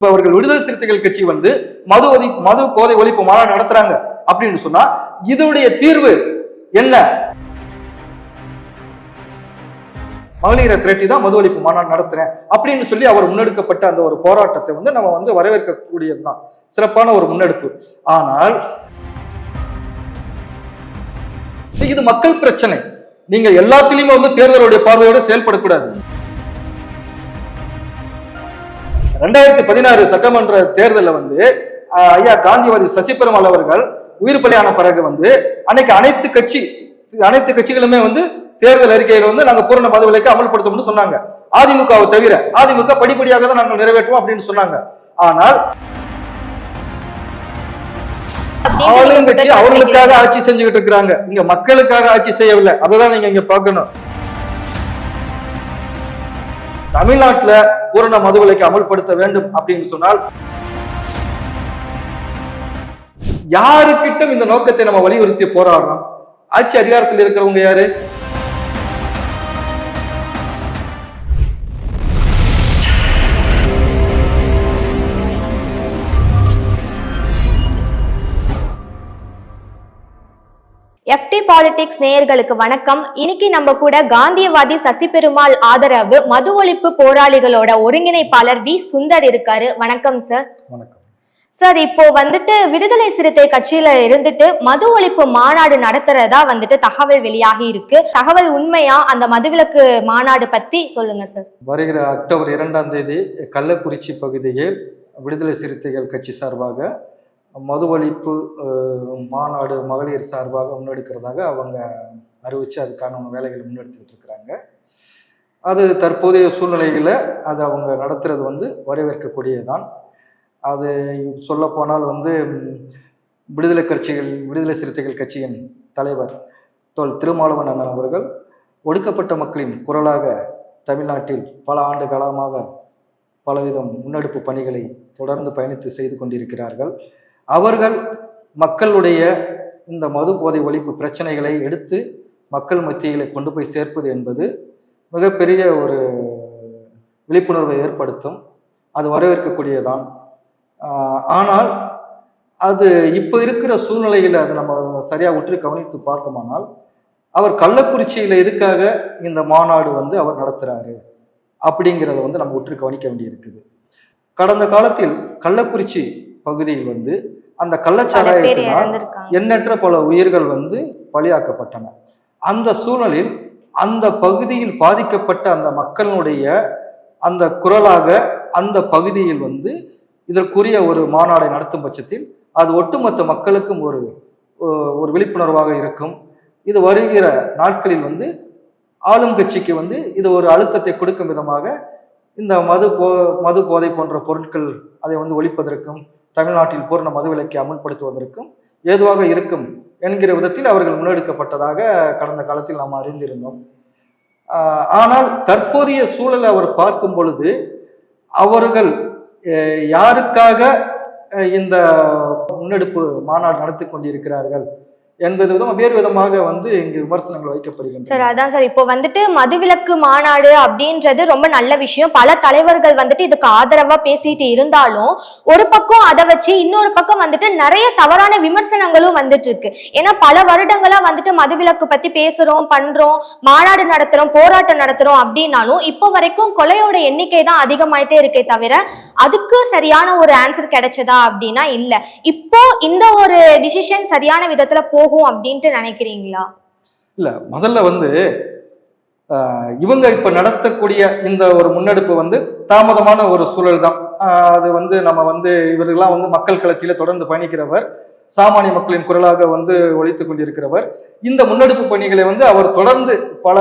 இப்ப அவர்கள் விடுதலை சிறுத்தைகள் கட்சி வந்து மது ஒதி மது போதை ஒழிப்பு மாநாடு நடத்துறாங்க அப்படின்னு சொன்னா இதனுடைய தீர்வு என்ன? மகளிரை திரட்டி தான் மது ஒழிப்பு மாநாடு நடத்துறேன் அப்படின்னு சொல்லி அவர் முன்னெடுக்கப்பட்ட அந்த ஒரு போராட்டத்தை வந்து நம்ம வந்து வரவேற்கக்கூடியதுதான். சிறப்பான ஒரு முன்னெடுப்பு. ஆனால் இது மக்கள் பிரச்சனை. நீங்க எல்லாத்திலையுமே வந்து தேர்தலுடைய பார்வையோட செயல்படக்கூடாது. ரெண்டாயிரத்தி பதினாறு சட்டமன்ற தேர்தலில் வந்து ஐயா காந்திவாதி சசி பெருமாள் அவர்கள் உயிர் பலியான பிறகு வந்து அன்னைக்கு அனைத்து கட்சி அனைத்து கட்சிகளுமே வந்து தேர்தல் அறிக்கையில வந்து நாங்க பூரண மது விலைக்கு அமல்படுத்தணும்னு சொன்னாங்க. அதிமுகவை தவிர அதிமுக படிப்படியாக தான் நாங்கள் நிறைவேற்றுவோம் அப்படின்னு சொன்னாங்க. ஆனால் ஆளுங்கட்சி அவர்களுக்காக ஆட்சி செஞ்சுக்கிட்டு இருக்கிறாங்க. இங்க மக்களுக்காக ஆட்சி செய்யவில்லை. அதுதான் நீங்க இங்க பார்க்கணும். தமிழ்நாட்டுல பூரண மதுவிலைக்கு அமல்படுத்த வேண்டும் அப்படின்னு சொன்னால் யாருக்கிட்டும் இந்த நோக்கத்தை நம்ம வலியுறுத்தி போராடுறோம் ஆட்சி அதிகாரத்தில் இருக்கிறவங்க யாரு? எஃப்டி பாலிடிக்ஸ் நேயர்களுக்கு வணக்கம். இன்னைக்கு நம்ம கூட காந்தியவாதி சசி பெருமாள் ஆதரவு மது ஒழிப்பு போராளிகளோட ஒருங்கிணைப்பாளர் வி சுந்தர் இருக்காரு. வணக்கம் சார் வணக்கம். சார் இப்போ வந்துட்டு விடுதலை சிறுத்தை கட்சியில இருந்துட்டு மது ஒழிப்பு மாநாடு நடத்துறதா வந்துட்டு தகவல் வெளியாகி இருக்கு. தகவல் உண்மையா? அந்த மதுவிலக்கு மாநாடு பத்தி சொல்லுங்க சார் வருகிற அக்டோபர் இரண்டாம் தேதி கள்ளக்குறிச்சி பகுதியில் விடுதலை சிறுத்தைகள் கட்சி சார்பாக மது ஒழிப்பு மாநாடு மகளிர் சார்பாக முன்னெடுக்கிறதாக அவங்க அறிவித்து அதுக்கான வேலைகளை முன்னெடுத்துக்கிட்டு இருக்கிறாங்க. அது தற்போதைய சூழ்நிலைகளில் அது அவங்க நடத்துறது வந்து வரவேற்கக்கூடியதுதான். அது சொல்லப்போனால் வந்து விடுதலை கட்சிகள் விடுதலை சிறுத்தைகள் கட்சியின் தலைவர் தோல் திருமாவளவன் அண்ணன் அவர்கள் ஒடுக்கப்பட்ட மக்களின் குரலாக தமிழ்நாட்டில் பல ஆண்டு காலமாக பலவிதம் முன்னெடுப்பு பணிகளை தொடர்ந்து பயணித்து செய்து கொண்டிருக்கிறார்கள். அவர்கள் மக்களுடைய இந்த மது போதை ஒழிப்பு பிரச்சனைகளை எடுத்து மக்கள் மத்தியில் கொண்டு போய் சேர்ப்பது என்பது மிகப்பெரிய ஒரு விழிப்புணர்வை ஏற்படுத்தும். அது வரவேற்கக்கூடியதான் ஆனால் அது இப்போ இருக்கிற சூழ்நிலையில் அது நம்ம சரியாக உற்று கவனித்து பார்க்குமானால் அவர் கள்ளக்குறிச்சியில் எதுக்காக இந்த மாநாடு வந்து அவர் நடத்துகிறாரு அப்படிங்கிறத வந்து நம்ம உற்று கவனிக்க வேண்டியிருக்குது. கடந்த காலத்தில் கள்ளக்குறிச்சி பகுதியில் வந்து அந்த கள்ளச்சாராயத்தினால் எண்ணற்ற பல உயிர்கள் வந்து பலியாக்கப்பட்டன. அந்த சூழலில் அந்த பகுதியில் பாதிக்கப்பட்ட அந்த மக்களுடைய அந்த குரலாக அந்த பகுதியில் வந்து இதற்குரிய ஒரு மாநாடை நடத்தும் பட்சத்தில் அது ஒட்டுமொத்த மக்களுக்கும் ஒரு ஒரு விழிப்புணர்வாக இருக்கும். இது வருகிற நாட்களில் வந்து ஆளும் கட்சிக்கு வந்து இது ஒரு அழுத்தத்தை கொடுக்கும் விதமாக இந்த மது போ மது போதை போன்ற பொருட்கள் அதை வந்து ஒழிப்பதற்கும் தமிழ்நாட்டில் பூர்ண மதுவிலக்கை அமுல்படுத்துவதற்கும் ஏதுவாக இருக்கும் என்கிற விதத்தில் அவர்கள் முன்னெடுக்கப்பட்டதாக கடந்த காலத்தில் நாம் அறிந்திருந்தோம். ஆனால் தற்போதைய சூழலை அவர் பார்க்கும் பொழுது அவர்கள் யாருக்காக இந்த முன்னெடுப்பு மாநாடு நடத்தி கொண்டிருக்கிறார்கள்? என்பது விதம் வேறு விதமாக வந்து இங்கு விமர்சனங்கள் சார் அதான் சார். இப்போ வந்துட்டு மதுவிலக்கு மாநாடு அப்படின்றது ரொம்ப நல்ல விஷயம். பல தலைவர்கள் வந்துட்டு இதுக்கு ஆதரவா பேசிட்டு இருந்தாலும் ஒரு பக்கம் அதை வச்சு இன்னொரு பக்கம் வந்துட்டு நிறைய தவறான விமர்சனங்களும் வந்துட்டு இருக்கு ஏன்னா பல வருடங்களா வந்துட்டு மதுவிலக்கு பத்தி பேசுறோம் பண்றோம் மாநாடு நடத்துறோம் போராட்டம் நடத்துறோம் அப்படின்னாலும் இப்போ வரைக்கும் கொலையோட எண்ணிக்கை தான் அதிகமாயிட்டே இருக்கே தவிர அதுக்கு சரியான ஒரு ஆன்சர் கிடைச்சதா அப்படின்னா இல்ல. இப்போ இந்த ஒரு டிசிஷன் சரியான விதத்துல போகும் அப்படின்ட்டு நினைக்கிறீங்களா? இல்ல முதல்ல வந்து இவங்க இப்ப நடத்தக்கூடிய இந்த ஒரு முன்னெடுப்பு வந்து தாமதமான ஒரு சூழல் தான் அது வந்து நம்ம வந்து இவர்கள்லாம் வந்து மக்கள் களத்தில தொடர்ந்து பயணிக்கிறவர் சாமானிய மக்களின் குரலாக வந்து ஒழித்துக் கொண்டிருக்கிறவர். இந்த முன்னெடுப்பு பணிகளை வந்து அவர் தொடர்ந்து பல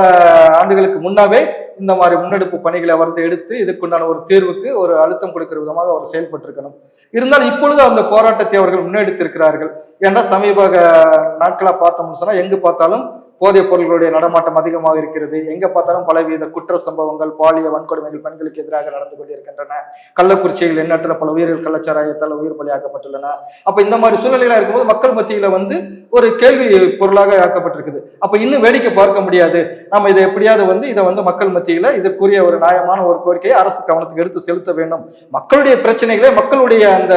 ஆண்டுகளுக்கு முன்னாவே இந்த மாதிரி முன்னெடுப்பு பணிகளை அவர்ந்து எடுத்து இதுக்குண்டான ஒரு தீர்வுக்கு ஒரு அழுத்தம் கொடுக்கிற விதமாக அவர் செயல்பட்டிருக்கணும். இருந்தாலும் இப்பொழுது அந்த போராட்டத்தை அவர்கள் முன்னெடுத்திருக்கிறார்கள். ஏன்னா சமீப நாட்களாக பார்த்தோம்னு சொன்னால் எங்கு பார்த்தாலும் போதைப் பொருள்களுடைய நடமாட்டம் அதிகமாக இருக்கிறது. எங்க பார்த்தாலும் பலவித குற்ற சம்பவங்கள் பாலியல் வன்கொடுமைகள் பெண்களுக்கு எதிராக நடந்து கொண்டிருக்கின்றன. கள்ளக்குறிச்சியில் எண்ணற்ற பல உயிர்கள் கள்ளச்சாராயத்தால் உயிர் பலியாக்கப்பட்டுள்ளன. அப்ப இந்த மாதிரி சூழ்நிலைகளா இருக்கும்போது மக்கள் மத்தியில வந்து ஒரு கேள்வி பொருளாக ஆக்கப்பட்டிருக்குது. அப்ப இன்னும் வேடிக்கை பார்க்க முடியாது. நம்ம இதை எப்படியாவது வந்து இதை வந்து மக்கள் மத்தியில இதற்குரிய ஒரு நியாயமான ஒரு கோரிக்கையை அரசு கவனத்துக்கு எடுத்து செலுத்த வேண்டும். மக்களுடைய பிரச்சனைகளை மக்களுடைய அந்த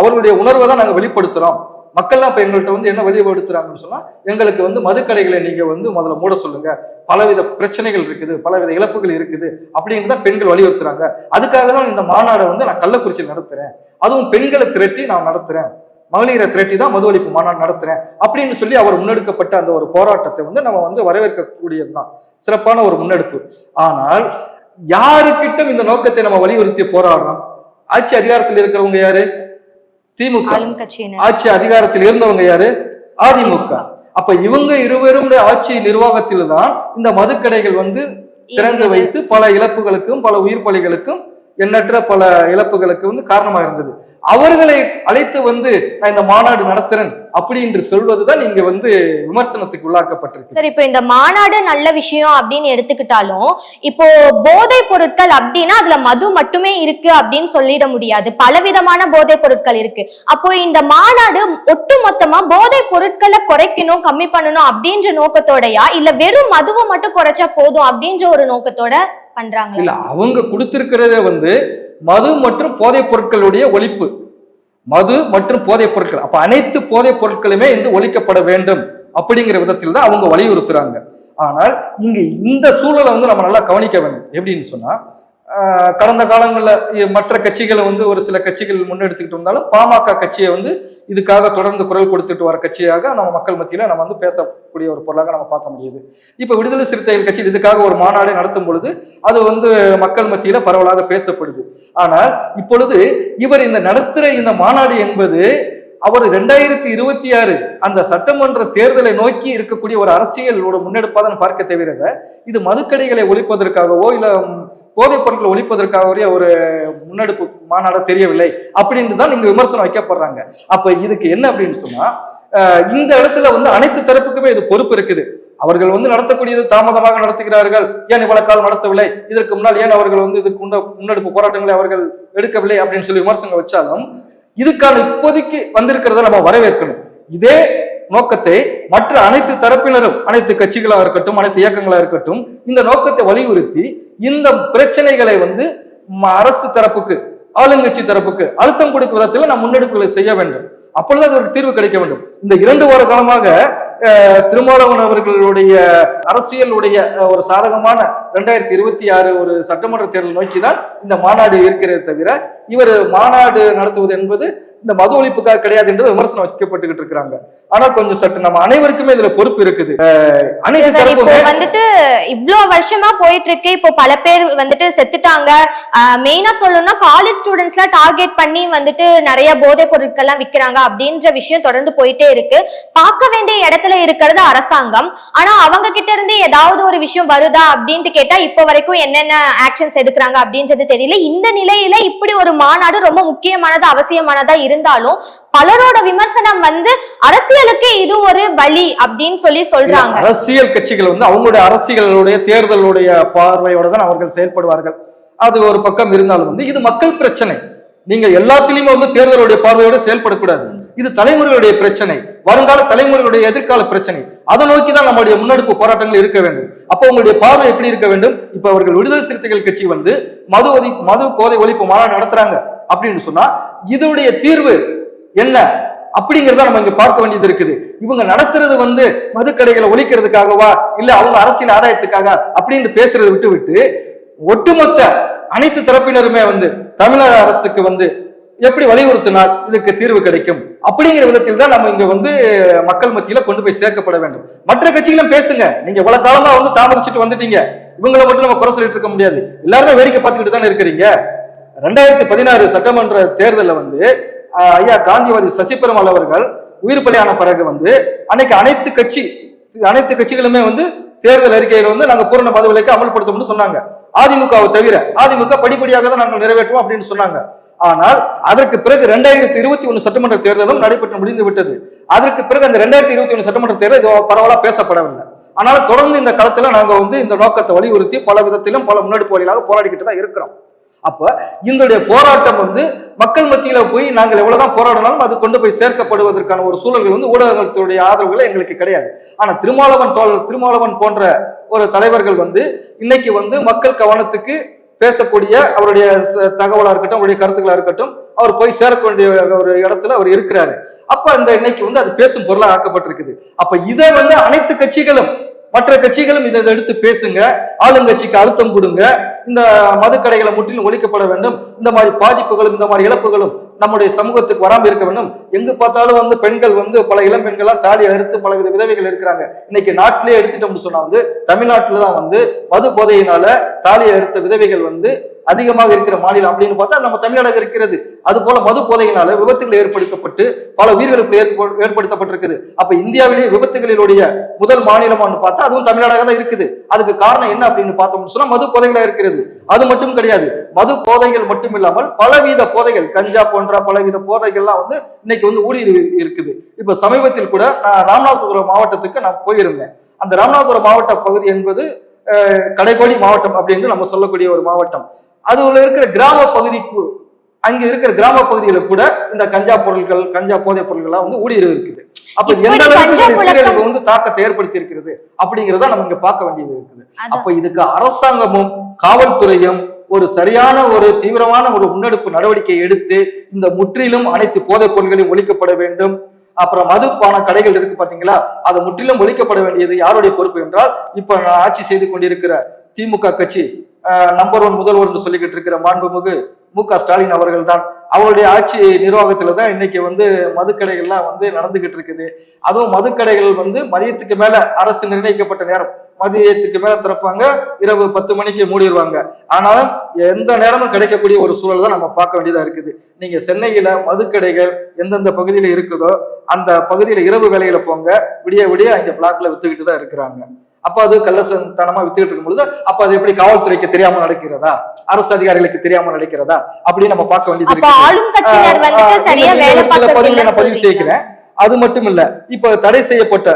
அவர்களுடைய உணர்வை தான் நாங்கள் வெளிப்படுத்துறோம். மக்கள்லாம் இப்ப எங்கள்கிட்ட வந்து என்ன வெளிப்படுத்துறாங்கன்னு சொன்னா எங்களுக்கு வந்து மதுக்கடைகளை நீங்க வந்து முதல்ல மூட சொல்லுங்க. பலவித பிரச்சனைகள் இருக்குது பலவித இழப்புகள் இருக்குது அப்படின்னு தான் பெண்கள் வலியுறுத்துறாங்க. அதுக்காக தான் இந்த மாநாடை வந்து நான் கள்ளக்குறிச்சியில் நடத்துறேன். அதுவும் பெண்களை திரட்டி நான் நடத்துறேன். மகளிரை திரட்டி தான் மது ஒழிப்பு மாநாடு நடத்துறேன் அப்படின்னு சொல்லி அவர் முன்னெடுக்கப்பட்ட அந்த ஒரு போராட்டத்தை வந்து நம்ம வந்து வரவேற்கக்கூடியது தான். சிறப்பான ஒரு முன்னெடுப்பு. ஆனால் யாருக்கிட்டும் இந்த நோக்கத்தை நம்ம வலியுறுத்தி போராடுறோம். ஆட்சி அதிகாரத்தில் இருக்கிறவங்க யாரு? திமுக. ஆட்சி அதிகாரத்தில் இருந்தவங்க யாரு? அதிமுக. அப்ப இவங்க இருவரும் ஆட்சி நிர்வாகத்தில் தான் இந்த மதுக்கடைகள் வந்து திறந்து. வைத்து பல இழப்புகளுக்கும் பல உயிர் பலிகளுக்கும் எண்ணற்ற பல இழப்புகளுக்கு வந்து காரணமா இருந்தது அவர்களை அழைத்து வந்து நான் இந்த மாநாடு நடத்துறேன் அப்படி என்று சொல்வதுதான் இங்க வந்து விமர்சனத்துக்கு உள்ளாக்கப்பட்டிருக்கு. சரி இப்போ இந்த மாநாடு நல்ல விஷயம் அப்படின்னு எடுத்துக்கிட்டாலும் இப்போ போதைப் பொருட்கள் அப்படின்னா அதுல மது மட்டுமே இருக்கு அப்படின்னு சொல்லிட முடியாது. பலவிதமான போதைப் பொருட்கள் இருக்கு. அப்போ இந்த மாநாடு ஒட்டுமொத்தமா போதைப் பொருட்களை குறைக்கணும் கம்மி பண்ணணும் அப்படின்ற நோக்கத்தோடயா இல்ல வெறும் மதுவை மட்டும் குறைச்சா போதும் அப்படின்ற ஒரு நோக்கத்தோட இல்ல பண்றாங்களா அவங்க கொடுத்திருக்கிறதே வந்து மது மற்றும் போதைப் பொருட்களுடைய ஒழிப்பு. மது மற்றும் போதைப் பொருட்கள். அப்ப அனைத்து போதைப் பொருட்களுமே இந்த ஒழிக்கப்பட வேண்டும் அப்படிங்கிற விதத்தில் தான் அவங்க வலியுறுத்துறாங்க. ஆனால் இங்க இந்த சூழலை வந்து நம்ம நல்லா கவனிக்க வேண்டும். எப்படின்னு சொன்னா கடந்த காலங்களில் மற்ற கட்சிகளை வந்து ஒரு சில கட்சிகள் முன்னெடுத்துக்கிட்டு வந்தாலும் பாமக கட்சியை வந்து இதுக்காக தொடர்ந்து குரல் கொடுத்துட்டு வர கட்சியாக நம்ம மக்கள் மத்தியில் நம்ம வந்து பேசக்கூடிய ஒரு பொருளாக நம்ம பார்க்க முடியுது. இப்போ விடுதலை சிறுத்தைகள் கட்சி இதுக்காக ஒரு மாநாடு நடத்தும் பொழுது அது வந்து மக்கள் மத்தியில் பரவலாக பேசப்படுது. ஆனால் இப்பொழுது இவர் இந்த நடத்துகிற இந்த மாநாடு என்பது அவர் ரெண்டாயிரத்தி இருபத்தி ஆறு அந்த சட்டமன்ற தேர்தலை நோக்கி இருக்கக்கூடிய ஒரு அரசியல் முன்னெடுப்பாக நான் பார்க்க தவிர இது மதுக்கடைகளை ஒழிப்பதற்காகவோ இல்ல போதைப் பொருட்களை ஒழிப்பதற்காகவோ ஒரு முன்னெடுப்பு மாநாடு தெரியவில்லை அப்படின்னு தான் இங்க விமர்சனம் வைக்கப்படுறாங்க. அப்ப இதுக்கு என்ன அப்படின்னு சொன்னா இந்த இடத்துல வந்து அனைத்து தரப்புக்குமே இது பொறுப்பு இருக்குது. அவர்கள் வந்து நடத்தக்கூடியது தாமதமாக நடத்துகிறார்கள். ஏன் இவ்வளவு காலம் நடத்தவில்லை? இதற்கு முன்னால் ஏன் அவர்கள் வந்து இதுக்கு முன்னெடுப்பு போராட்டங்களை அவர்கள் எடுக்கவில்லை அப்படின்னு சொல்லி விமர்சனம் வச்சாலும் இதுக்கான இப்போதைக்கு வந்திருக்கிறத நம்ம வரவேற்கணும். இதே நோக்கத்தை மற்ற அனைத்து தரப்பினரும் அனைத்து கட்சிகளாக இருக்கட்டும் அனைத்து இயக்கங்களாக இருக்கட்டும் இந்த நோக்கத்தை வலியுறுத்தி இந்த பிரச்சனைகளை வந்து ம- அரசு தரப்புக்கு ஆளுங்கட்சி தரப்புக்கு அழுத்தம் கொடுக்கும் விதத்தில் நாம் முன்னெடுப்புகளை செய்ய வேண்டும். அப்பொழுது அது ஒரு தீர்வு கிடைக்க வேண்டும். இந்த இரண்டு வார காலமாக திருமாவளவன் அவர்களுடைய அரசியலுடைய ஒரு சாதகமான ரெண்டாயிரத்தி இருபத்தி ஆறு ஒரு சட்டமன்ற தேர்தல் நோக்கி தான் இந்த மாநாடு இருக்கிறதே தவிர இவர் மாநாடு நடத்துவது என்பது இந்த மது ஒழிப்புக்காக கிடையாது என்று விமர்சனம் வைக்கப்பட்டுக்கிட்டு இருக்கிறாங்க. ஆனா கொஞ்சம் சற்று நம்ம அனைவருக்குமே இதுல பொறுப்பு இருக்குது. வந்துட்டு இவ்ளோ வருஷமா போயிட்டு இருக்கு இப்போ பல பேர் வந்துட்டு செத்துட்டாங்க. மெயினா சொல்லணும்னா காலேஜ் ஸ்டூடெண்ட்ஸ்லாம் டார்கெட் பண்ணி வந்துட்டு நிறைய போதைப் பொருட்கள்லாம் விக்கிறாங்க அப்படின்ற விஷயம் தொடர்ந்து போயிட்டே இருக்கு. பார்க்க வேண்டிய இடத்துல இருக்கிறது அரசாங்கம். ஆனா அவங்க கிட்ட இருந்து ஏதாவது ஒரு விஷயம் வருதா அப்படின்ட்டு கேட்டா இப்போ வரைக்கும் என்னென்ன ஆக்ஷன்ஸ் எடுக்கிறாங்க அப்படின்றது தெரியல. இந்த நிலையில இப்படி ஒரு மாநாடு ரொம்ப முக்கியமானது அவசியமானதா இருந்தாலும் பலரோட விமர்சனம் வந்து அரசியலுக்கு இது ஒரு வழி அப்படின்னு சொல்லி சொல்றாங்க. அரசியல் கட்சிகள் வந்து அவங்களுடைய அரசியலுடைய தேர்தலுடைய பார்வையோட தான் அவர்கள் செயல்படுவார்கள். அது ஒரு பக்கம் இருந்தாலும் வந்து இது மக்கள் பிரச்சனை. நீங்க எல்லாத்திலையுமே வந்து தேர்தலுடைய பார்வையோட செயல்படக்கூடாது. இது தலைமுறைகளுடைய பிரச்சனை. வருங்கால தலைமுறைகளுடைய எதிர்கால பிரச்சனை. அதை நோக்கி தான் நம்மளுடைய முன்னெடுப்பு போராட்டங்கள் இருக்க வேண்டும். அப்போ உங்களுடைய பார்வை எப்படி இருக்க வேண்டும்? இப்ப அவர்கள் விடுதலை சிறுத்தைகள் கட்சி வந்து மது ஒதி மது போதை ஒழிப்பு மாநாடு நடத்துறாங்க. அப்படின்னு சொன்னா இதனுடைய தீர்வு என்ன? அப்படிங்கிறத நம்ம இங்க பார்க்க வேண்டியது இருக்குது. இவங்க நடத்துறது வந்து மதுக்கடைகளை ஒழிக்கிறதுக்காகவா இல்ல அவங்க அரசியல் ஆதாயத்துக்காக அப்படின்னு பேசுறதை விட்டு விட்டு ஒட்டுமொத்த அனைத்து தரப்பினருமே வந்து தமிழக அரசுக்கு வந்து எப்படி வலியுறுத்தினால் இதுக்கு தீர்வு கிடைக்கும்? அப்படிங்கிற விதத்தில் தான் நம்ம இங்க வந்து மக்கள் மத்தியில கொண்டு போய் சேர்க்கப்பட வேண்டும். மற்ற கட்சிகளும் பேசுங்க. நீங்க இவ்வளவு காலமா வந்து தாமதிச்சுட்டு வந்துட்டீங்க. இவங்களை மட்டும் நம்ம குறை சொல்லிட்டு இருக்க முடியாது. எல்லாருமே வேடிக்கை பார்த்துக்கிட்டு தானே இருக்கிறீங்க. ரெண்டாயிரத்தி பதினாறு சட்டமன்ற தேர்தலில் வந்து ஐயா காந்திவாதி சசிபெருமாள் அவர்கள் உயிர் பலியான பிறகு வந்து அன்னைக்கு அனைத்து கட்சி அனைத்து கட்சிகளுமே வந்து தேர்தல் அறிக்கையில் வந்து நாங்கள் பூரண பதவிகளுக்கு விலக்கை அமல்படுத்தணும்னு சொன்னாங்க. அதிமுகவை தவிர அதிமுக படிப்படியாக தான் நாங்கள் நிறைவேற்றுவோம் அப்படின்னு சொன்னாங்க. ஆனால் அதற்கு பிறகு ரெண்டாயிரத்தி இருபத்தி ஒன்று சட்டமன்ற தேர்தலும் நடைபெற்று முடிந்து விட்டது. அதற்கு பிறகு அந்த ரெண்டாயிரத்தி இருபத்தி ஒன்று சட்டமன்ற தேர்தல் இது பேசப்படவில்லை. ஆனால் தொடர்ந்து இந்த காலத்தில் நாங்கள் வந்து இந்த நோக்கத்தை வலியுறுத்தி பல விதத்திலும் பல முன்னெடுப்பு வழியாக போராடிக்கிட்டு தான் இருக்கிறோம். அப்ப எங்களுடைய போராட்டம் வந்து மக்கள் மத்தியில போய் நாங்கள் எவ்வளவுதான் போராடினாலும் அது கொண்டு போய் சேர்க்கப்படுவதற்கான ஒரு சூழல்கள் வந்து ஊடகங்களுடைய ஆதரவுகள் எங்களுக்கு கிடையாது. ஆனா திருமாவளவன் தோழர் திருமாவளவன் போன்ற ஒரு தலைவர்கள் வந்து இன்னைக்கு வந்து மக்கள் கவனத்துக்கு பேசக்கூடிய அவருடைய ச- இருக்கட்டும் அவருடைய கருத்துக்களாக இருக்கட்டும் அவர் போய் சேரக்கூடிய ஒரு இடத்துல அவர் இருக்கிறாரு. அப்ப அந்த இன்னைக்கு வந்து அது பேசும் பொருளாக ஆக்கப்பட்டிருக்குது. அப்ப இதை வந்து அனைத்து கட்சிகளும் மற்ற கட்சிகளும் இதை எடுத்து பேசுங்க ஆளுங்கட்சிக்கு அழுத்தம் கொடுங்க இந்த மதுக்கடைகளை முற்றிலும் ஒழிக்கப்பட வேண்டும். இந்த மாதிரி பாதிப்புகளும் இந்த மாதிரி இழப்புகளும் நம்முடைய சமூகத்துக்கு வராமல் இருக்க வேண்டும். எங்கு பார்த்தாலும் வந்து பெண்கள் வந்து பல இளம் பெண்கள்லாம் தாலி அறுத்து பல வித விதவைகள் இருக்கிறாங்க. இன்னைக்கு நாட்டிலே எடுத்துட்டோம்னு சொன்னா வந்து தமிழ்நாட்டில் தான் வந்து மது போதையினால தாலி அறுத்த விதவைகள் வந்து அதிகமாக இருக்கிற மாநிலம் அப்படின்னு பார்த்தா நம்ம தமிழகம் இருக்கிறது. அது போல மது போதையினால விபத்துகள் ஏற்படுத்தப்பட்டு பல உயிர்களுக்கு ஏற்படுத்தப்பட்டிருக்குது. அப்ப இந்தியாவிலேயே விபத்துகளினுடைய முதல் மாநிலமானு பார்த்தா அதுவும் தமிழ்நாடாக தான் இருக்குது. அதுக்கு காரணம் என்ன அப்படின்னு பார்த்தோம்னு சொன்னா மது போதைகளா இருக்கிறது. அது மட்டும் கிடையாது. மது போதைகள் மட்டும் இல்லாமல் பலவித போதைகள் கஞ்சா போன்ற பலவித போதைகள்லாம் வந்து இன்னைக்கு வந்து ஊடுருவி இருக்குது. இப்ப சமீபத்தில் கூட நான் ராமநாதபுரம் மாவட்டத்துக்கு நான் போயிருந்தேன். அந்த ராமநாதபுரம் மாவட்ட பகுதி என்பது கடைக்கோடி மாவட்டம் அப்படின்னு நம்ம சொல்லக்கூடிய ஒரு மாவட்டம். அது உள்ள இருக்கிற கிராம பகுதிக்கு அங்க இருக்கிற கிராம பகுதியில கூட இந்த கஞ்சா பொருட்கள் கஞ்சா போதைப் பொருட்கள்லாம் வந்து ஊடுருவி இருக்குது. அப்ப எந்த அளவுக்கு வந்து தாக்கத்தை ஏற்படுத்தி இருக்கிறது அப்படிங்கிறத நம்ம இங்க பார்க்க வேண்டியது இருக்குது. அப்ப இதுக்கு அரசாங்கமும் காவல்துறையும் ஒரு சரியான ஒரு தீவிரமான ஒரு முன்னெடுப்பு நடவடிக்கை எடுத்து இந்த முற்றிலும் அனைத்து போதைப் பொருட்களையும் ஒழிக்கப்பட வேண்டும். அப்புறம் மதுப்பான கடைகள் இருக்கு பாத்தீங்களா? அது முற்றிலும் ஒழிக்கப்பட வேண்டியது யாருடைய பொறுப்பு என்றால் இப்ப நான் ஆட்சி செய்து கொண்டிருக்கிற திமுக கட்சி நம்பர் ஒன் முதல்வர் சொல்லிக்கிட்டு இருக்கிற மாண்புமிகு மு க ஸ்டாலின் அவர்கள் தான் அவருடைய ஆட்சி நிர்வாகத்துல தான் இன்னைக்கு வந்து மதுக்கடைகள்லாம் வந்து நடந்துகிட்டு இருக்குது. அதுவும் மதுக்கடைகள் வந்து மதியத்துக்கு மேல அரசு நிர்ணயிக்கப்பட்ட நேரம். மதியத்துக்கு மேல திறப்பாங்க இரவு பத்து மணிக்கு மூடிடுவாங்க ஆனாலும் எந்த நேரமும் கிடைக்கக்கூடிய ஒரு சூழல் தான் நம்ம பார்க்க வேண்டியதா இருக்குது. நீங்க சென்னையில மதுக்கடைகள் எந்தெந்த பகுதியில இருக்குதோ அந்த பகுதியில இரவு வேலையில போங்க விடிய விடிய அங்க பிளாக்ல வித்துக்கிட்டு தான் இருக்கிறாங்க. அப்ப அது கள்ளசனத்தனமா வித்துக்கிட்டு இருக்கும் பொழுது அப்ப அது எப்படி காவல்துறைக்கு தெரியாம நடக்கிறதா? அரசு அதிகாரிகளுக்கு தெரியாம நடக்கிறதா? அப்படின்னு நம்ம பார்க்க வேண்டியது சில பதிவுகளை நான் பதிவு செய்கிறேன் அது மட்டும் இல்ல இப்ப தடை செய்யப்பட்ட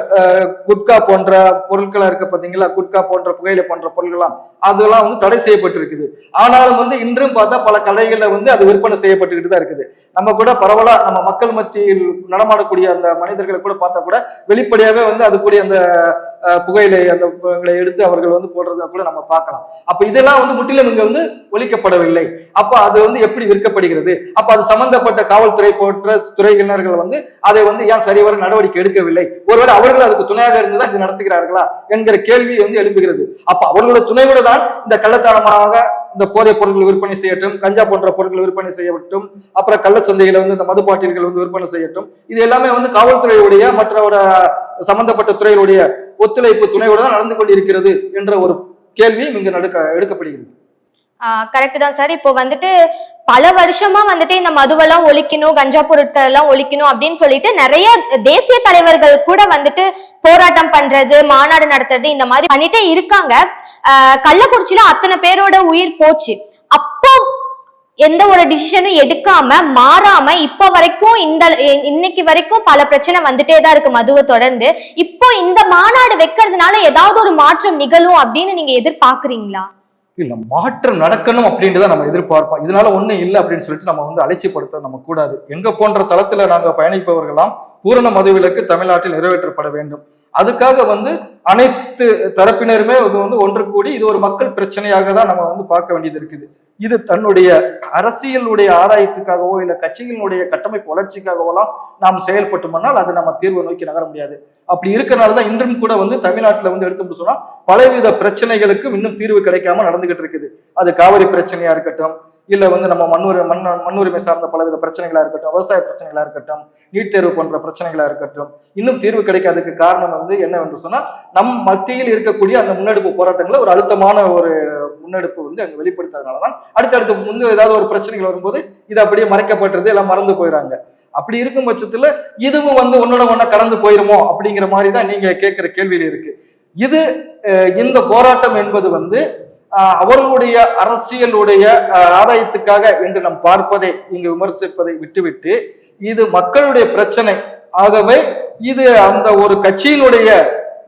குட்கா போன்ற பொருட்களா இருக்க பாத்தீங்களா? குட்கா போன்ற புகையிலை போன்ற பொருட்கள்லாம் அதெல்லாம் வந்து தடை செய்யப்பட்டிருக்குது. ஆனாலும் வந்து இன்றும் பார்த்தா பல கடைகள்ல வந்து அது விற்பனை செய்யப்பட்டுக்கிட்டு தான் இருக்குது. நம்ம கூட பரவலா நம்ம மக்கள் மத்தியில் நடமாடக்கூடிய அந்த மனிதர்களை கூட பார்த்தா கூட வெளிப்படையாவே வந்து அது கூடிய அந்த புகையிலை அந்த எடுத்து அவர்கள் வந்து போடுறத கூட நம்ம பார்க்கலாம். அப்ப இதெல்லாம் வந்து முற்றிலும் இங்க வந்து ஒழிக்கப்படவில்லை. அப்ப அது வந்து எப்படி விற்கப்படுகிறது? அப்ப அது சம்பந்தப்பட்ட காவல்துறை போன்ற துறையினர்கள் வந்து அதை வந்து ஏன் சரிவர நடவடிக்கை எடுக்கவில்லை? ஒருவேளை அவர்கள் அதுக்கு துணையாக இருந்துதான் இது நடத்துகிறார்களா என்கிற கேள்வி வந்து எழுப்புகிறது அப்ப அவர்களோட துணையோடு தான் இந்த கள்ளத்தனமாக இந்த போதைப் பொருட்கள் விற்பனை செய்யட்டும் கஞ்சா போன்ற பொருட்கள் விற்பனை செய்யட்டும் அப்புறம் கள்ளச்சந்தையில வந்து இந்த மதுப்பாட்டில்கள் வந்து விற்பனை செய்யட்டும். இது எல்லாமே வந்து காவல்துறையுடைய மற்ற ஒரு சம்பந்தப்பட்ட துறைகளுடைய ஒத்துழைப்பு துணையோடு தான் நடந்து கொண்டிருக்கிறது என்ற ஒரு கேள்வியும் இங்கு நடக்க எடுக்கப்படுகிறது. கரெக்ட் தான் சார் இப்போ வந்துட்டு பல வருஷமா வந்துட்டு இந்த மதுவெல்லாம் ஒழிக்கணும் கஞ்சா பொருட்கள் எல்லாம் ஒழிக்கணும் அப்படின்னு சொல்லிட்டு நிறைய தேசிய தலைவர்கள் கூட வந்துட்டு போராட்டம் பண்றது மாநாடு நடத்துறது இந்த மாதிரி பண்ணிட்டே இருக்காங்க. ஆஹ் கள்ளக்குறிச்சியில அத்தனை பேரோட உயிர் போச்சு. எந்த ஒரு டிசிஷனும் எடுக்காம மாறாம இப்ப வரைக்கும் இந்த இன்னைக்கு வரைக்கும் பல பிரச்சனை வந்துட்டே தான் இருக்கு மதுவை தொடர்ந்து. இப்போ இந்த மாநாடு வைக்கிறதுனால ஏதாவது ஒரு மாற்றம் நிகழும் அப்படின்னு நீங்க எதிர்பார்க்கறீங்களா? இல்ல மாற்றம் நடக்கணும் அப்படின்றத நம்ம எதிர்பார்ப்போம். இதனால ஒண்ணும் இல்லை அப்படின்னு சொல்லிட்டு நம்ம வந்து அலட்சியப்படுத்த நம்ம கூடாது. எங்க போன்ற தளத்துல நாங்க பயணிப்பவர்களாம் பூரண மதுவிலக்கு தமிழ்நாட்டில் நிறைவேற்றப்பட வேண்டும். அதுக்காக வந்து அனைத்து தரப்பினருமே இது வந்து ஒன்று கூடி இது ஒரு மக்கள் பிரச்சனையாக தான் நம்ம வந்து பார்க்க வேண்டியது இருக்குது. இது தன்னுடைய அரசியலுடைய ஆதாயத்துக்காகவோ இல்லை கட்சிகளினுடைய கட்டமைப்பு வளர்ச்சிக்காகவோலாம் நாம் செயல்பட்டோம்னால் அது நம்ம தீர்வை நோக்கி நகர முடியாது. அப்படி இருக்கனால தான் இன்றும் கூட வந்து தமிழ்நாட்டில் வந்து எடுத்து சொன்னால் பலவித பிரச்சனைகளுக்கும் இன்னும் தீர்வு கிடைக்காம நடந்துகிட்டு இருக்குது. அது காவிரி பிரச்சனையா இருக்கட்டும் இல்லை வந்து நம்ம மண்ணுரி மண் மண்ணுரிமை சார்ந்த பலவித பிரச்சனைகளாக இருக்கட்டும் விவசாய பிரச்சனைகளாக இருக்கட்டும் நீட் தேர்வு போன்ற பிரச்சனைகளாக இருக்கட்டும் இன்னும் தீர்வு கிடைக்காததுக்கு காரணம் வந்து என்னவென்று சொன்னால் நம் மத்தியில் இருக்கக்கூடிய அந்த முன்னெடுப்பு போராட்டங்களை ஒரு அழுத்தமான ஒரு முன்னெடுப்பு வந்து அங்கே வெளிப்படுத்ததுனால தான் அடுத்தடுத்து முந்து ஏதாவது ஒரு பிரச்சனைகள் வரும்போது இது அப்படியே மறைக்கப்பட்டுறது எல்லாம் மறந்து போயிடுறாங்க அப்படி இருக்கும் பட்சத்தில் இதுவும் வந்து உன்னோட ஒன்றை கடந்து போயிருமோ அப்படிங்கிற மாதிரி தான் நீங்கள் கேட்குற கேள்வியில் இருக்குது இது இந்த போராட்டம் என்பது வந்து அவர்களுடைய அரசியலுடைய ஆதாயத்துக்காக என்று நாம் பார்ப்பதை இங்கு விமர்சிப்பதை விட்டுவிட்டு இது மக்களுடைய பிரச்சனை. ஆகவே இது அந்த ஒரு கட்சியினுடைய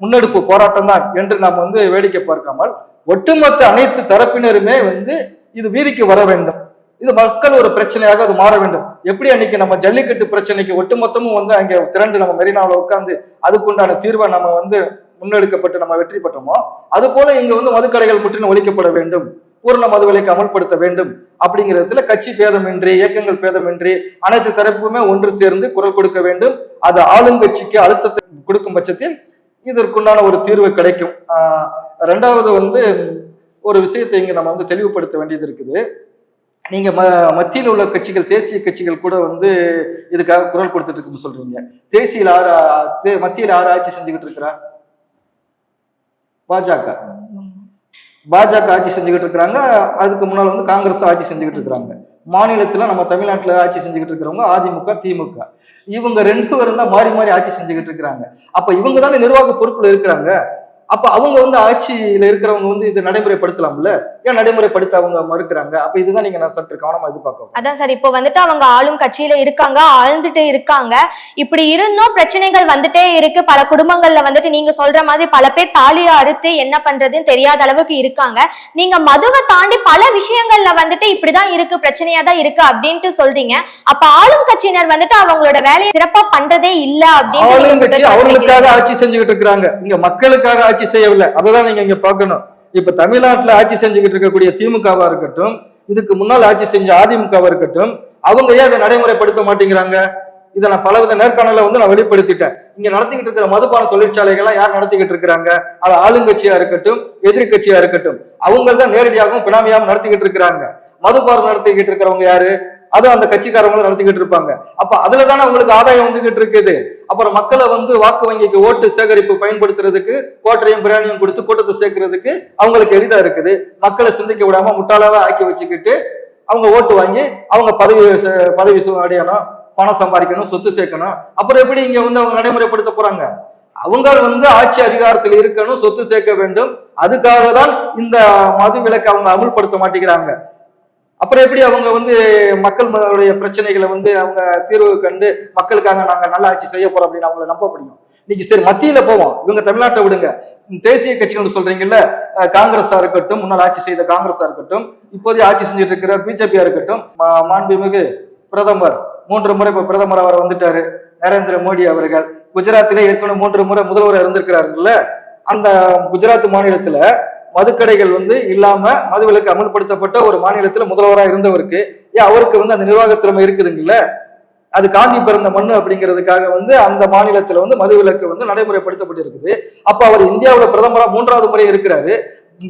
முன்னெடுப்பு போராட்டம் தான் என்று நாம் வந்து வேடிக்கை பார்க்காமல் ஒட்டுமொத்த அனைத்து தரப்பினருமே வந்து இது வீதிக்கு வர வேண்டும். இது மக்கள் ஒரு பிரச்சனையாக அது மாற வேண்டும். எப்படி அன்னைக்கு நம்ம ஜல்லிக்கட்டு பிரச்சனைக்கு ஒட்டுமொத்தமும் வந்து அங்கே திரண்டு நம்ம மெரினாவில் உட்காந்து அதுக்குண்டான தீர்வை நம்ம வந்து முன்னெடுக்கப்பட்டு நம்ம வெற்றி பெற்றோமோ அது போல இங்க வந்து மதுக்கடைகள் முற்றிலும் ஒழிக்கப்பட வேண்டும் பூர்ண மதுவிலைக்கு அமல்படுத்த வேண்டும் அப்படிங்கிறதுல கட்சி பேதமின்றி இயக்கங்கள் பேதமின்றி அனைத்து தரப்புமே ஒன்று சேர்ந்து குரல் கொடுக்க வேண்டும். அது ஆளுங்கட்சிக்கு அழுத்தத்தை கொடுக்கும் பட்சத்தில் இதற்குண்டான ஒரு தீர்வு கிடைக்கும். ரெண்டாவது வந்து ஒரு விஷயத்தை இங்க நம்ம வந்து தெளிவுபடுத்த வேண்டியது இருக்குது. நீங்க ம மத்தியில் உள்ள கட்சிகள் தேசிய கட்சிகள் கூட வந்து இதுக்காக குரல் கொடுத்துட்டு இருக்குன்னு சொல்றீங்க. தேசியில் ஆறு தே- மத்தியில் ஆறு ஆட்சி செஞ்சுக்கிட்டு இருக்கிறா பாஜக. பாஜக ஆட்சி செஞ்சுக்கிட்டு இருக்கிறாங்க. அதுக்கு முன்னால் வந்து காங்கிரஸ் ஆட்சி செஞ்சுக்கிட்டு இருக்கிறாங்க. மாநிலத்தில் நம்ம தமிழ்நாட்டில் ஆட்சி செஞ்சுக்கிட்டு இருக்கிறவங்க அதிமுக திமுக. இவங்க ரெண்டு பேரும் தான் மாறி மாறி ஆட்சி செஞ்சுக்கிட்டு இருக்கிறாங்க. அப்போ இவங்க தானே நிர்வாக பொறுப்பில் இருக்கிறாங்க. அப்ப அவங்க வந்து ஆட்சியில இருக்கிறவங்க வந்து இதை நடைமுறைப்படுத்தலாம்ல? ஏன் நடைமுறைப்படுத்த அவங்க மறுக்கிறாங்க? அப்ப இதுதான் நீங்க நான் சற்று கவனமா எதிர்பார்க்க அதான் சார் இப்போ வந்துட்டு அவங்க ஆளும் கட்சியில இருக்காங்க ஆழ்ந்துட்டு இருக்காங்க. இப்படி இருந்தும் பிரச்சனைகள் வந்துட்டே இருக்கு. பல குடும்பங்கள்ல வந்துட்டு நீங்க சொல்ற மாதிரி பல பேர் தாலியை அறுத்து என்ன பண்றதுன்னு தெரியாத அளவுக்கு இருக்காங்க. நீங்க மதுவை தாண்டி பல விஷயங்கள்ல வந்துட்டு இப்படிதான் இருக்கு பிரச்சனையா தான் இருக்கு அப்படின்ட்டு சொல்றீங்க. அப்ப ஆளும் கட்சியினர் வந்துட்டு அவங்களோட வேலையை சிறப்பா பண்றதே இல்ல அப்படின்னு சாட்டுறீங்க. ஆட்சி செஞ்சுக்கிட்டு இருக்கிறாங்க. இங்க மக்களுக்காக ஆட்சி செய்யவில்லை. அததான் நீங்க இங்க பார்க்கணும். இப்ப தமிழ்நாட்டில் ஆட்சி செஞ்சுக்கிட்டு இருக்கக்கூடிய திமுகவா இருக்கட்டும் இதுக்கு முன்னால் ஆட்சி செஞ்ச அதிமுகவா இருக்கட்டும் அவங்க ஏன் அதை நடைமுறைப்படுத்த மாட்டேங்கிறாங்க? இதை நான் பலவித நேர்காணல வந்து நான் வெளிப்படுத்திட்டேன். இங்க நடத்திக்கிட்டு இருக்கிற மதுபான தொழிற்சாலைகள்லாம் யார் நடத்திக்கிட்டு இருக்கிறாங்க? அது ஆளுங்கட்சியா இருக்கட்டும் எதிர்க்கட்சியா இருக்கட்டும். அவங்க தான் நேரடியாகவும் பினாமியாகவும் நடத்திக்கிட்டு இருக்கிறாங்க. மதுபானம் நடத்திக்கிட்டு இருக்கிறவங்க யாரு? அதுவும் அந்த கட்சிக்காரங்களும் நடத்திக்கிட்டு இருப்பாங்க. அப்ப அதுல தானே உங்களுக்கு ஆதாயம் வந்துகிட்டு இருக்குது. அப்புறம் மக்களை வந்து வாக்கு வங்கிக்கு ஓட்டு சேகரிப்பு பயன்படுத்துறதுக்கு கோட்டையும் பிரியாணியும் கொடுத்து கூட்டத்தை சேர்க்கறதுக்கு அவங்களுக்கு எளிதா இருக்குது. மக்களை சிந்திக்க விடாம முட்டாளாவே ஆக்கி வச்சுக்கிட்டு அவங்க ஓட்டு வாங்கி அவங்க பதவி பதவி அடையணும் பணம் சம்பாதிக்கணும் சொத்து சேர்க்கணும். அப்புறம் எப்படி இங்க வந்து அவங்க நடைமுறைப்படுத்த போறாங்க? அவங்க வந்து ஆட்சி அதிகாரத்தில் இருக்கணும் சொத்து சேர்க்க வேண்டும். அதுக்காக தான் இந்த மது விலக்கை அவங்க அமுல்படுத்த மாட்டேங்கிறாங்க. அப்புறம் எப்படி அவங்க வந்து மக்கள் பிரச்சனைகளை வந்து அவங்க தீர்வு கண்டு மக்களுக்காக நாங்க நல்ல ஆட்சி செய்ய போறோம் அப்படின்னு அவங்கள நம்ப முடியும். இன்னைக்கு சரி மத்தியில போவோம். இவங்க தமிழ்நாட்டை விடுங்க. தேசிய கட்சிகள் சொல்றீங்கல்ல காங்கிரஸா இருக்கட்டும் முன்னாள் ஆட்சி செய்த காங்கிரஸா இருக்கட்டும் இப்போதைய ஆட்சி செஞ்சுட்டு இருக்கிற பிஜேபியா இருக்கட்டும் மா- மாண்புமிகு பிரதமர் மூன்று முறை இப்ப பிரதமர் அவர் வந்துட்டாரு நரேந்திர மோடி அவர்கள். குஜராத்திலே ஏற்கனவே மூன்று முறை முதல்வர் இருந்திருக்கிறாருல்ல அந்த குஜராத் மாநிலத்துல மதுக்கடைகள் வந்து இல்லாம மதுவிலக்கு அமல்படுத்தப்பட்ட ஒரு மாநிலத்துல முதல்வராக இருந்தவருக்கு ஏன் அவருக்கு வந்து அந்த நிர்வாக திறமை இருக்குதுங்கல்ல? அது காந்தி பிறந்த மண்ணு அப்படிங்கிறதுக்காக வந்து அந்த மாநிலத்துல வந்து மதுவிலக்கு வந்து நடைமுறைப்படுத்தப்பட்டிருக்குது. அப்ப அவர் இந்தியாவில் பிரதமராக மூன்றாவது முறை இருக்கிறாரு.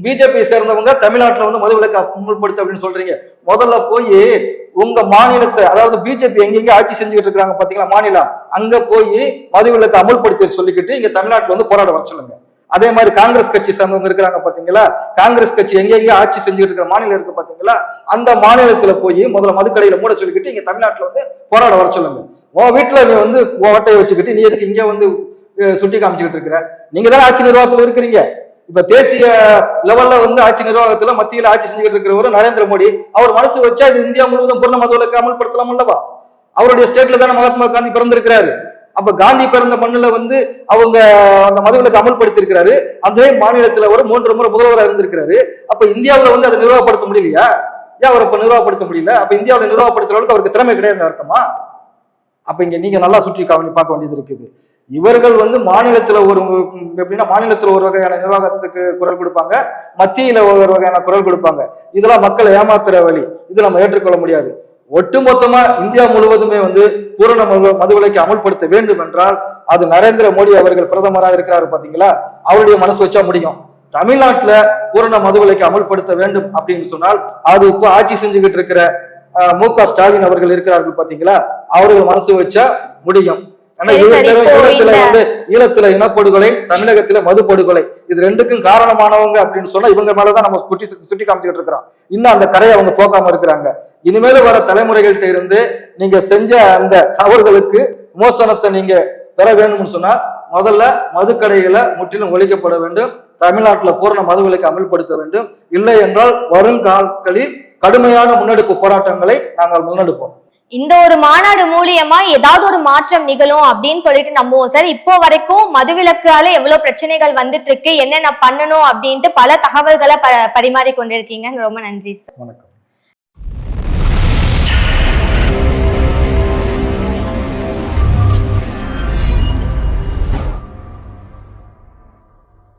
பிஜேபி சேர்ந்தவங்க தமிழ்நாட்டில் வந்து மதுவிலக்கு அமல்படுத்த அப்படின்னு சொல்றீங்க. முதல்ல போய் உங்க மாநிலத்தை அதாவது பிஜேபி எங்கெங்க ஆட்சி செஞ்சுக்கிட்டு இருக்காங்க பாத்தீங்களா மாநிலம்? அங்க போய் மதுவிலக்கு அமல்படுத்த சொல்லிக்கிட்டு இங்க தமிழ்நாட்டில் வந்து போராட வர சொல்லுங்க. அதே மாதிரி காங்கிரஸ் கட்சி சார்ந்தவங்க இருக்கிறாங்க பாத்தீங்களா? காங்கிரஸ் கட்சி எங்கெங்க ஆட்சி செஞ்சுட்டு இருக்கிற மாநிலம் இருக்கு பாத்தீங்களா? அந்த மாநிலத்துல போய் முதல்ல மதுக்கடையில மூட சொல்லிக்கிட்டு இங்க தமிழ்நாட்டுல வந்து போராட வர சொல்லுங்க. உன் வீட்டுல நீ வந்து ஓட்டையை வச்சுக்கிட்டு நீ எதுக்கு இங்க வந்து சுட்டி காமிச்சுக்கிட்டு இருக்கிற? நீங்க தான் ஆட்சி நிர்வாகத்துல இருக்கிறீங்க. இப்ப தேசிய லெவல்ல வந்து ஆட்சி நிர்வாகத்துல மத்தியில ஆட்சி செஞ்சுக்கிட்டு இருக்கிறவர் நரேந்திர மோடி. அவர் மனசு வச்சா இது இந்தியா முழுவதும் பூர்ண மதுவிலக்கு அமல்படுத்தலாம் அல்லவா அவருடைய ஸ்டேட்ல தானே மகாத்மா காந்தி பிறந்திருக்கிறாரு. அப்ப காந்தி பிறந்த மண்ணில் வந்து அவங்க அந்த மதுவிலக்கு அமல்படுத்திருக்கிறாரு அதே மாநிலத்துல ஒரு மூன்று முறை முதல்வராக இருந்திருக்கிறாரு. அப்ப இந்தியாவில் வந்து அதை நிர்வாகப்படுத்த முடியலையா? ஏன் அவர் இப்ப நிர்வாகப்படுத்த முடியல? அப்ப இந்தியாவில் நிர்வாகப்படுத்துற அளவுக்கு அவருக்கு திறமை கிடையாது அர்த்தமா? அப்ப இங்க நீங்க நல்லா சுற்றி கவனி பார்க்க வேண்டியது இருக்குது. இவர்கள் வந்து மாநிலத்துல ஒரு எப்படின்னா மாநிலத்துல ஒரு வகையான நிர்வாகத்துக்கு குரல் கொடுப்பாங்க. மத்தியில ஒரு வகையான குரல் கொடுப்பாங்க. இதெல்லாம் மக்களை ஏமாத்துற வழி. இது நம்ம ஏற்றுக்கொள்ள முடியாது. ஒட்டுமொத்தமா இந்தியா முழுவதுமே வந்து பூரண மது மதுவிலக்கை அமல்படுத்த வேண்டும் என்றால் அது நரேந்திர மோடி அவர்கள் பிரதமராக இருக்கிறாரு பாத்தீங்களா? அவருடைய மனசு வச்சா முடியும். தமிழ்நாட்டுல பூரண மதுவிலக்கை அமல்படுத்த வேண்டும் அப்படின்னு சொன்னால் அது இப்போ ஆட்சி செஞ்சுக்கிட்டு இருக்கிற மு க ஸ்டாலின் அவர்கள் இருக்கிறார்கள் பாத்தீங்களா? அவர்கள் மனசு வச்சா முடியும். ஆனா ஈழத்துல வந்து இனப்படுகொலை தமிழகத்துல மது படுகொலை இது ரெண்டுக்கும் காரணமானவங்க அப்படின்னு சொன்னா இவங்க மேலதான் நம்ம சுட்டி சுட்டி காமிச்சுக்கிட்டு இருக்கிறோம். இன்னும் அந்த கரையை அவங்க போக்காம இருக்கிறாங்க. இனிமேல வர தலைமுறைகள்ட்ட இருந்து நீங்க செஞ்ச அந்த தவறுகளுக்கு விமோசனத்தை நீங்க பெற வேண்டும்னு சொன்னா முதல்ல மதுக்கடைகளை முற்றிலும் ஒழிக்கப்பட வேண்டும். தமிழ்நாட்டுல பூரண மதுவிலக்கு அமல்படுத்த வேண்டும். இல்லை என்றால் வருங்காலங்களில் கடுமையான முன்னெடுப்பு போராட்டங்களை நாங்கள் முன்னெடுப்போம். இந்த ஒரு மாநாடு மூலியமா ஏதாவது ஒரு மாற்றம் நிகழும் அப்படின்னு சொல்லிட்டு நம்புவோம் சார். இப்போ வரைக்கும் மதுவிலக்கால எவ்வளவு பிரச்சனைகள் வந்துட்டு இருக்கு என்னென்ன பண்ணணும் அப்படின்ட்டு பல தகவல்களை ப பரிமாறி கொண்டிருக்கீங்க ரொம்ப நன்றி சார். வணக்கம்.